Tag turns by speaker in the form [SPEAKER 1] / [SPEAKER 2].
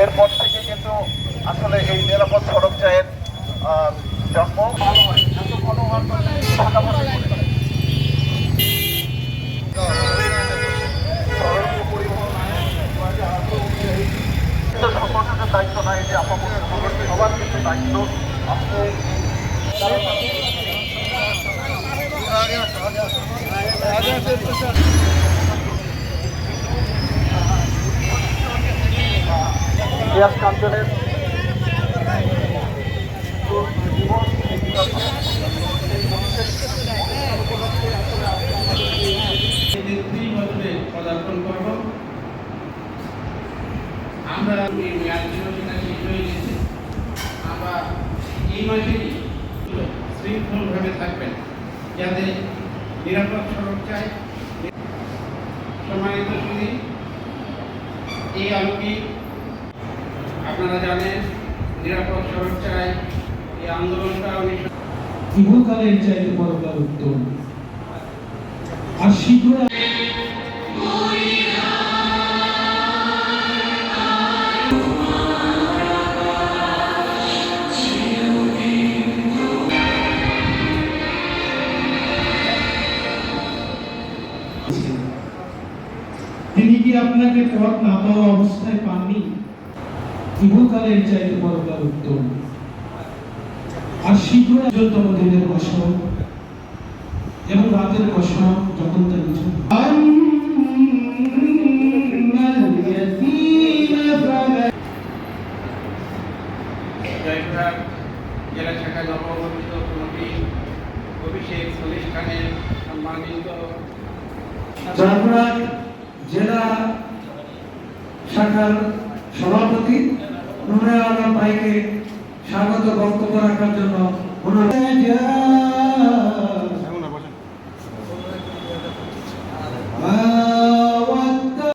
[SPEAKER 1] এরপর থেকে কিন্তু আসলে এই নিরাপদ সড়ক চায়ের জন্ম সকলের দায়িত্ব নাই যে আপাতত সবার কিন্তু দায়িত্ব আপনি
[SPEAKER 2] তেত্রিশ বছরে পদার্পণ করব আমরা এই আমরা এই মাসেই শৃঙ্খলভাবে থাকবেন। যাতে নিরাপদ সড়ক চাই। সম্মানিত শুধু এই আলোকে আপনারা জানেন, নিরাপদ সড়ক চাই এই আন্দোলনটা
[SPEAKER 3] উত্তম। আর তিনি কি আপনাকে পথ না পাওয়া অবস্থায় পাননি? ইহকালের চাইতে পরকাল উত্তম আর শীঘ্র দিনের কসম এবং রাতের কসম যখন তার কিছু
[SPEAKER 2] জেলা শাখা নবগঠিত কমিটি অভিষেক প্রতিষ্ঠানের সম্মানিত।
[SPEAKER 4] জয়পুরহাট জেলা শাখার সভাপতি নুরে আলম ভাইকে স্বাগত বক্তব্য অনুরোধ